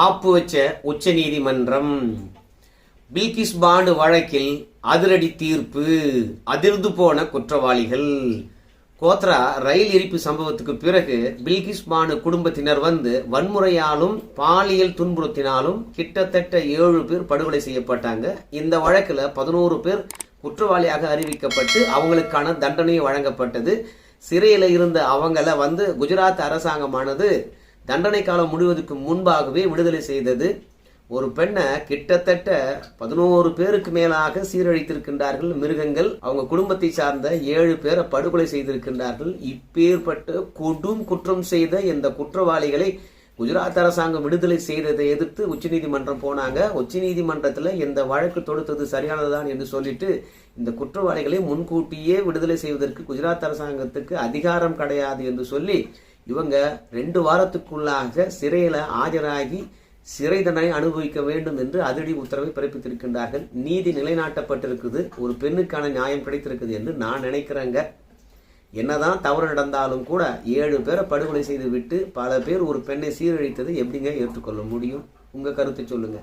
ஆப்பு வச்ச உச்ச நீதிமன்றம். பில்கிஸ் பாண்டு வழக்கில் அதிரடி தீர்ப்பு. அதிர்ந்து போன குற்றவாளிகள். கோத்ரா ரயில் எரிப்பு சம்பவத்துக்கு பிறகு பில்கிஸ் பானு குடும்பத்தினர் வந்து வன்முறையாலும் பாலியல் துன்புறுத்தினாலும் கிட்டத்தட்ட ஏழு பேர் படுகொலை செய்யப்பட்டாங்க. இந்த வழக்கில் பதினோரு பேர் குற்றவாளியாக அறிவிக்கப்பட்டு அவங்களுக்கான தண்டனை வழங்கப்பட்டது. சிறையில் இருந்த அவங்கள வந்து குஜராத் அரசாங்கமானது தண்டனை காலம் முடிவதற்கு முன்பாகவே விடுதலை செய்தது. ஒரு பெண்ணை கிட்டத்தட்ட பதினோரு பேருக்கு மேலாக சீரழித்திருக்கின்றார்கள் மிருகங்கள். அவங்க குடும்பத்தை சார்ந்த ஏழு பேரை படுகொலை செய்திருக்கின்றார்கள். இப்பேற்பட்ட கொடும் குற்றம் செய்த இந்த குற்றவாளிகளை குஜராத் அரசாங்கம் விடுதலை செய்ததை எதிர்த்து உச்சநீதிமன்றம் போனாங்க. உச்சநீதிமன்றத்தில் இந்த வழக்கு தொடுத்தது சரியானதுதான் என்று சொல்லிட்டு இந்த குற்றவாளிகளை முன்கூட்டியே விடுதலை செய்வதற்கு குஜராத் அரசாங்கத்துக்கு அதிகாரம் கிடையாது என்று சொல்லி இவங்க ரெண்டு வாரத்துக்குள்ளாக சிறையில் ஆஜராகி சிறை தண்டனை அனுபவிக்க வேண்டும் என்று அதிரடி உத்தரவை பிறப்பித்திருக்கின்றார்கள். நீதி நிலைநாட்டப்பட்டிருக்குது. ஒரு பெண்ணுக்கான நியாயம் கிடைத்திருக்குது என்று நான் நினைக்கிறேங்க. என்னதான் தவறு நடந்தாலும் கூட ஏழு பேரை படுகொலை செய்து விட்டு பல பேர் ஒரு பெண்ணை சீரழித்ததை எப்படிங்க ஏற்றுக்கொள்ள முடியும்? உங்கள் கருத்தை சொல்லுங்கள்